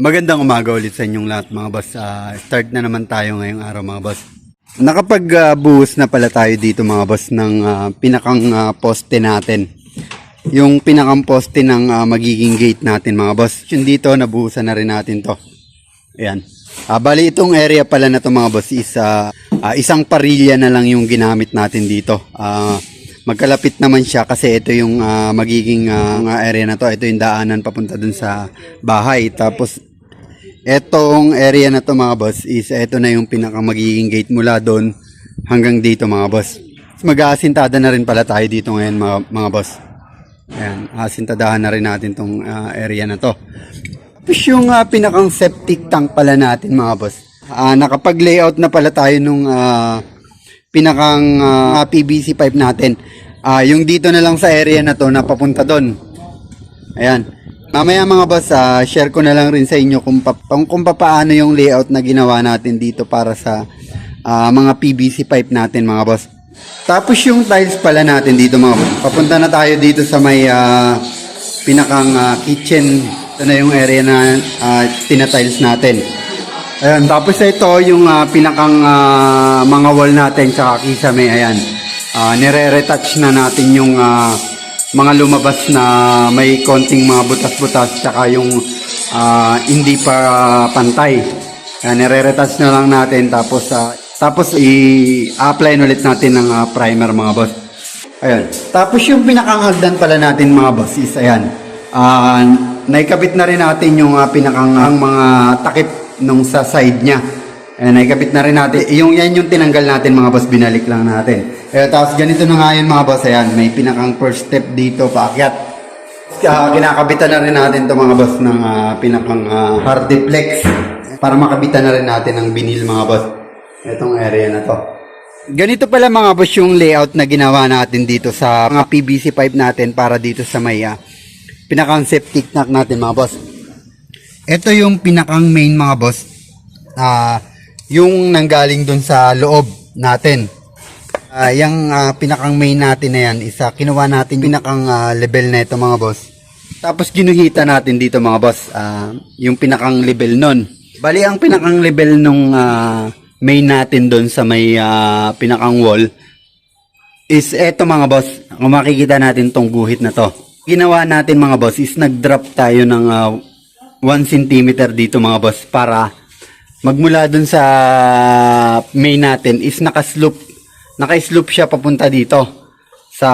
Magandang umaga ulit sa inyong lahat mga boss. Ah, start na naman tayo ngayong araw mga boss. Nakapag-buhos na pala tayo dito mga boss ng ah, pinakang ah, poste natin. Yung pinakang poste ng ah, magiging gate natin mga boss. Yung dito nabuhusan na rin natin to. Ayan. Ah, bali itong area pala na to mga boss is ah, ah, isang parilya na lang yung ginamit natin dito. Ah, magkalapit naman siya kasi ito yung ah, magiging nga area na to. Ito yung daanan papunta dun sa bahay. Tapos etong area na to mga boss is ito na yung pinaka magiging gate mula doon hanggang dito mga boss. Mag-aasintada na rin pala tayo dito ngayon mga, mga boss. Ayan, asintadahan na rin natin tong ah, area na to. Tapos yung ah, pinakang septic tank pala natin mga boss. Ah, nakapag-layout na pala tayo nung ah, pinakang ah, PVC pipe natin. Ah, yung dito na lang sa area na to na papunta doon. Ayan. Mamaya mga boss, ah, share ko na lang rin sa inyo kung, pa, kung, paano yung layout na ginawa natin dito para sa ah, mga PVC pipe natin mga boss. Tapos yung tiles pala natin dito mga boss. Papunta na tayo dito sa may ah, pinakang ah, kitchen. Ito na yung area na uh, tinatiles natin. Ayan, tapos ito yung ah, pinakang ah, mga wall natin sa kisame. Ayan, Ah, nire-retouch na natin yung ah, mga lumabas na may konting mga butas-butas tsaka yung ah, hindi pa pantay. Ayan, nire-retouch na lang natin tapos ah, tapos i-apply ulit natin ng ah, primer mga boss. Ayan. Tapos yung pinakang hagdan pala natin mga boss is ayan. Ah, naikabit na rin natin yung ah, pinakang ang mga takip nung sa side niya. Ayan, naikabit na rin natin. Yung yan yung tinanggal natin mga boss, binalik lang natin. Ayan, tapos ganito na nga yun mga boss. Ayan, may pinakang first step dito paakyat. Uh, kinakabitan na rin natin to mga boss ng ah, pinakang uh, hardiplex para makabitan na rin natin ng binil mga boss. Itong area na to. Ganito pala mga boss yung layout na ginawa natin dito sa mga PVC pipe natin para dito sa may ah, pinakang septic tank natin mga boss. Ito yung pinakang main mga boss. Ah, yung nanggaling dun sa loob natin. Ah, yung ah, pinakang main natin na yan, isa kinuha natin yung pinakang ah, level na ito mga boss. Tapos ginuhita natin dito mga boss, ah, yung pinakang level nun. Bali ang pinakang level nung ah, main natin doon sa may ah, pinakang wall is eto mga boss. Kung makikita natin tong guhit na to. Ginawa natin mga boss is nag-drop tayo ng 1 cm dito mga boss para magmula dun sa main natin is nakasloop naka-slope siya papunta dito sa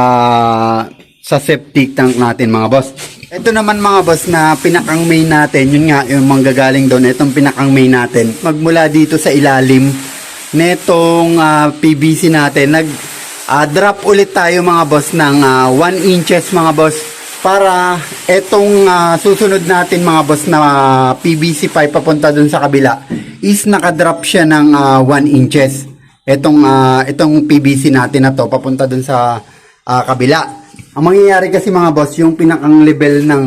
sa septic tank natin mga boss. Ito naman mga boss na pinakang main natin, yun nga yung manggagaling doon, itong pinakang main natin. Magmula dito sa ilalim netong ah, PVC natin, nag ah, drop ulit tayo mga boss ng 1 inches mga boss para etong ah, susunod natin mga boss na ah, PVC pipe papunta dun sa kabila is nakadrop siya ng 1 inches. Etong ah, itong PVC natin na to papunta dun sa ah, kabila. Ang mangyayari kasi mga boss, yung pinakang level ng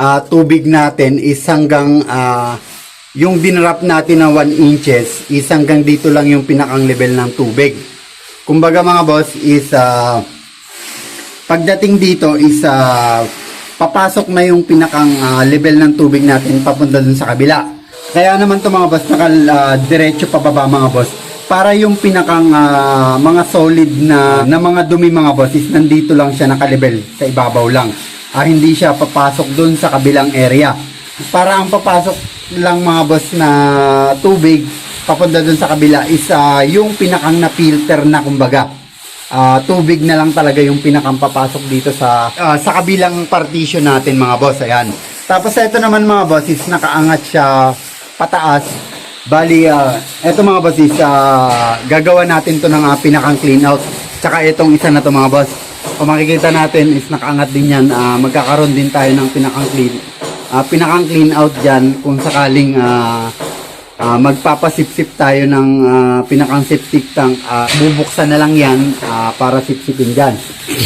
ah, tubig natin is hanggang ah, yung dinrap natin na 1 inches is hanggang dito lang yung pinakang level ng tubig. Kumbaga mga boss is ah, pagdating dito is ah, papasok na yung pinakang ah, level ng tubig natin papunta dun sa kabila. Kaya naman to mga boss, naka ah, diretso pababa mga boss. Para yung pinakang ah, mga solid na, na mga dumi mga boss is nandito lang siya nakalibel sa ibabaw lang. Ah, hindi siya papasok dun sa kabilang area. Para ang papasok lang mga boss na tubig papunta dun sa kabila is ah, yung pinakang na filter na kumbaga. Ah, tubig na lang talaga yung pinakang papasok dito sa ah, sa kabilang partition natin mga boss. Ayan. Tapos ito naman mga boss is nakaangat siya pataas. Bali, ah, ito mga boss is ah, gagawa natin to ng ah, pinakang clean out. Tsaka itong isa na to mga boss. Kung makikita natin is nakaangat din yan. Ah, magkakaroon din tayo ng pinakang clean ah, pinakang clean out dyan kung sakaling ah, ah, magpapasipsip tayo ng ah, pinakang septic tank, ah, bubuksan na lang yan ah, para sipsipin dyan.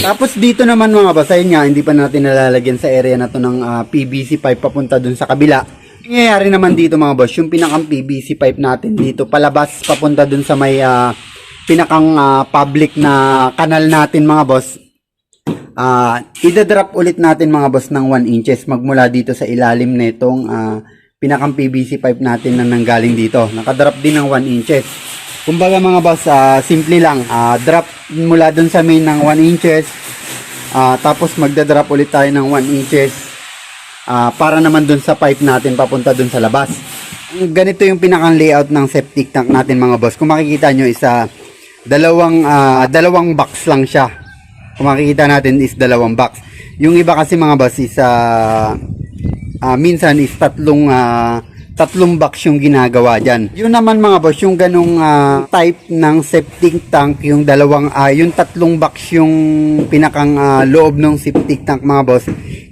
Tapos dito naman mga boss, ayun nga, hindi pa natin nalalagyan sa area na to ng ah, PVC pipe papunta dun sa kabila. Nangyayari naman dito mga boss, yung pinakang PVC pipe natin dito, palabas papunta dun sa may ah, pinakang ah, public na kanal natin mga boss, Ah, ida-drop ulit natin mga boss ng 1 inches magmula dito sa ilalim nitong ah, pinakang PVC pipe natin na nanggaling dito. Nakadrop din ng 1 inches. Kumbaga mga boss, ah, simple lang. Ah, drop mula dun sa main ng 1 inches. Ah, tapos magda-drop ulit tayo ng 1 inches. Ah, para naman dun sa pipe natin papunta dun sa labas. Ganito yung pinakang layout ng septic tank natin mga boss. Kung makikita nyo isa dalawang ah, dalawang box lang siya. Kung makikita natin is dalawang box. Yung iba kasi mga boss is ah, ah, minsan is tatlong ah, tatlong box yung ginagawa diyan. Yun naman mga boss, yung ganung ah, type ng septic tank, yung dalawang ah, yung tatlong box yung pinakang ah, loob ng septic tank mga boss.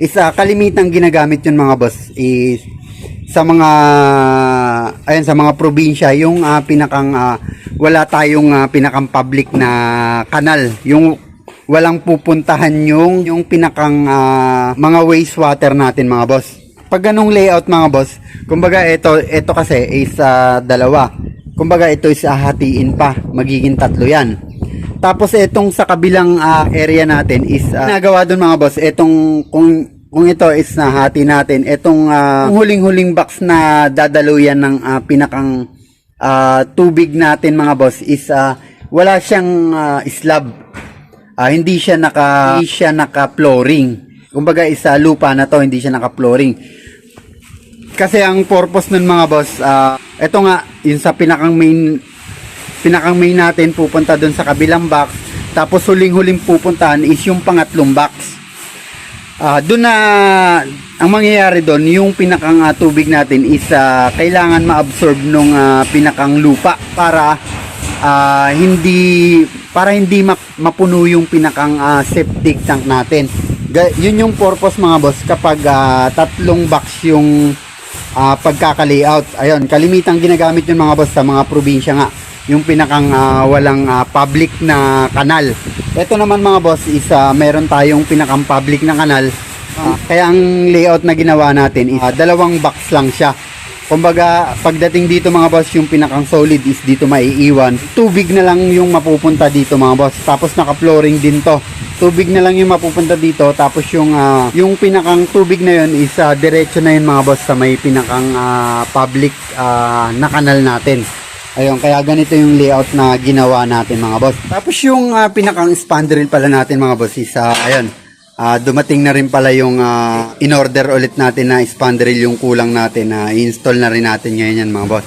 Is ah, kalimitang ginagamit yun mga boss is sa mga ayun sa mga probinsya yung ah, pinakang ah, wala tayong ah, pinakang public na kanal. Yung walang pupuntahan yung yung pinakang ah, mga wastewater natin mga boss. Pag ganong layout mga boss kumbaga ito ito kasi is ah, dalawa. Kumbaga ito is hahatiin pa. Magiging tatlo yan. Tapos itong sa kabilang ah, area natin is ah, ginagawa doon mga boss itong kung kung ito is nahati natin itong ah, huling-huling box na dadaluyan ng ah, pinakang ah, tubig natin mga boss is ah, wala siyang ah, slab Ah, hindi siya naka hindi siya naka-flooring. Kumbaga isa lupa na to, hindi siya naka-flooring. Kasi ang purpose nun mga boss, ah, ito nga yung sa pinakang main pinakang main natin pupunta doon sa kabilang box. Tapos huling-huling pupuntahan is yung pangatlong box. Ah, doon na ang mangyayari doon, yung pinakang ah, tubig natin is ah, kailangan ma-absorb nung ah, pinakang lupa para ah, hindi para hindi map- mapuno yung pinakang ah, septic tank natin. Yun yung purpose mga boss kapag ah, tatlong box yung ah, pagkaka-layout. Ayun, kalimitang ginagamit yung mga boss sa mga probinsya nga. Yung pinakang ah, walang ah, public na kanal. Ito naman mga boss is ah, meron tayong pinakang public na kanal. Ah, kaya ang layout na ginawa natin is ah, dalawang box lang siya. Kumbaga, pagdating dito mga boss, yung pinakang solid is dito maiiwan. Tubig na lang yung mapupunta dito mga boss. Tapos naka-flooring din to. Tubig na lang yung mapupunta dito. Tapos yung ah, yung pinakang tubig na yun is ah, diretso na yun mga boss sa may pinakang ah, public ah, na kanal natin. Ayun, kaya ganito yung layout na ginawa natin mga boss. Tapos yung ah, pinakang spandrel pala natin mga boss is ah, ayun. Ah, dumating na rin pala yung ah, in-order ulit natin na spandrel yung kulang natin na i-install na rin natin ngayon yan mga boss.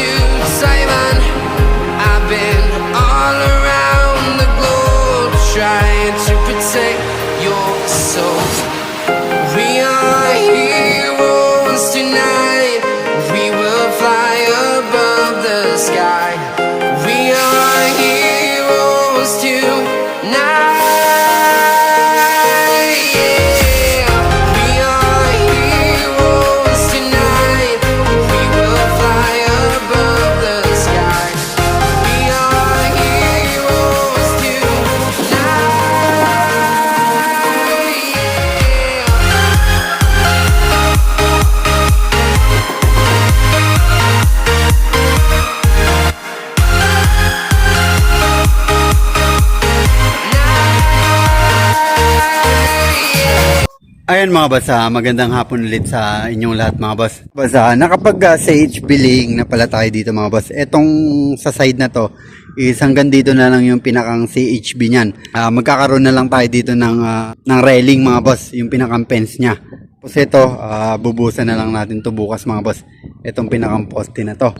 Ayan mga boss, ah, magandang hapon ulit sa inyong lahat mga boss. Boss, ah, nakapag ah, CH billing na pala tayo dito mga boss. Etong sa side na to is hanggang dito na lang yung pinakang CHB niyan. Ah, magkakaroon na lang tayo dito ng, ah, ng railing mga boss, yung pinakang fence niya. Tapos ito, ah, bubusan na lang natin to bukas mga boss. Itong pinakang poste na to.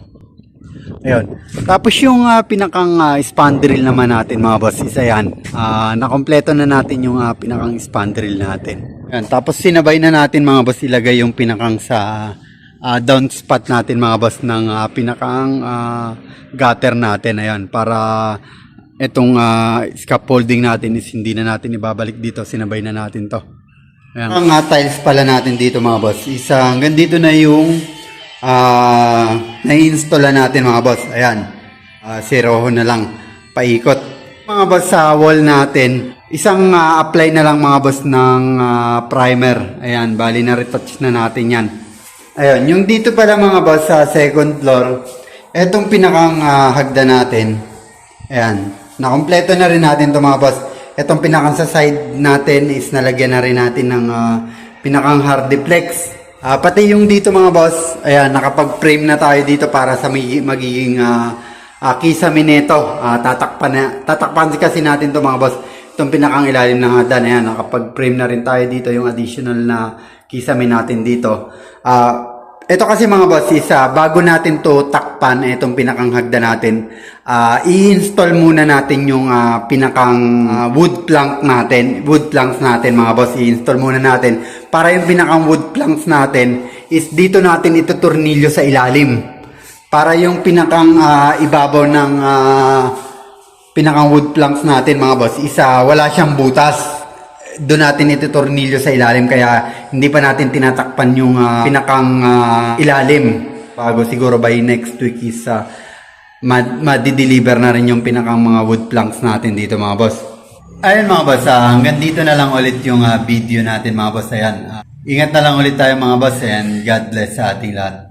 Ayun. Tapos yung ah, pinakang uh, spandrel naman natin mga boss, isa yan. Ah, nakompleto na natin yung ah, pinakang spandrel natin. Ayan. Tapos sinabay na natin mga boss ilagay yung pinakang sa ah, down spot natin mga boss ng ah, pinakang ah, gutter natin. Ayan. Para itong ah, scaffolding natin is hindi na natin ibabalik dito. Sinabay na natin to. Ayan. Ang ah, tiles pala natin dito mga boss, isa hanggang dito na yung ah na-install na natin mga boss. Ayan. Ah, si Rojo na lang paikot. Mga boss sa wall natin, isang ah, apply na lang mga boss ng ah, primer. Ayan, bali na retouch na natin 'yan. Ayun, yung dito pala mga boss sa second floor, etong pinakang ah, hagda natin. Ayan, nakompleto na rin natin 'to mga boss. Etong pinakang sa side natin is nalagyan na rin natin ng ah, pinakang hardiplex. Ah, pati yung dito mga boss, ayan, nakapag-frame na tayo dito para sa may, magiging ah, ah, kisame nito. Ah, tatakpan, na, tatakpan kasi natin to mga boss. Itong pinakang ilalim ng hagdan, ayan, nakapag-frame na rin tayo dito yung additional na kisame natin dito. Ah, ito kasi mga boss is ah, bago natin to takpan, itong pinakang hagda natin, ah, i-install muna natin yung ah, pinakang ah, wood plank natin, wood planks natin mga boss, i-install muna natin. Para yung pinakang wood planks natin is dito natin ito tornilyo sa ilalim. Para yung pinakang ah, ibabaw ng ah, pinakang wood planks natin mga boss, isa wala siyang butas doon natin ito tornilyo sa ilalim kaya hindi pa natin tinatakpan yung ah, pinakang ah, ilalim bago siguro by next week is uh, ma-deliver na rin yung pinakang mga wood planks natin dito mga boss. Ayun mga boss, ah, hanggang dito na lang ulit yung ah, video natin mga boss. Ayan. Ah, ingat na lang ulit tayo mga boss and God bless sa ating lahat.